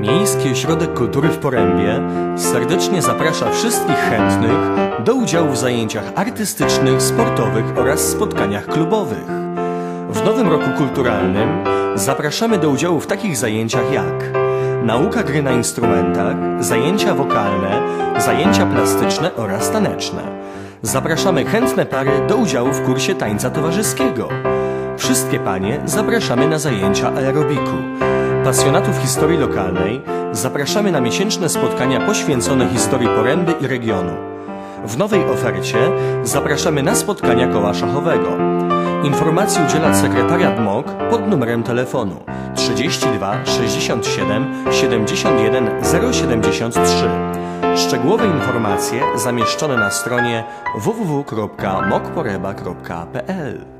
Miejski Ośrodek Kultury w Porębie serdecznie zaprasza wszystkich chętnych do udziału w zajęciach artystycznych, sportowych oraz spotkaniach klubowych. W nowym roku kulturalnym zapraszamy do udziału w takich zajęciach jak nauka gry na instrumentach, zajęcia wokalne, zajęcia plastyczne oraz taneczne. Zapraszamy chętne pary do udziału w kursie tańca towarzyskiego. Wszystkie panie zapraszamy na zajęcia aerobiku. Pasjonatów historii lokalnej zapraszamy na miesięczne spotkania poświęcone historii Poręby i regionu. W nowej ofercie zapraszamy na spotkania koła szachowego. Informacji udziela sekretariat MOK pod numerem telefonu 32 67 71 073. Szczegółowe informacje zamieszczone na stronie www.mokporeba.pl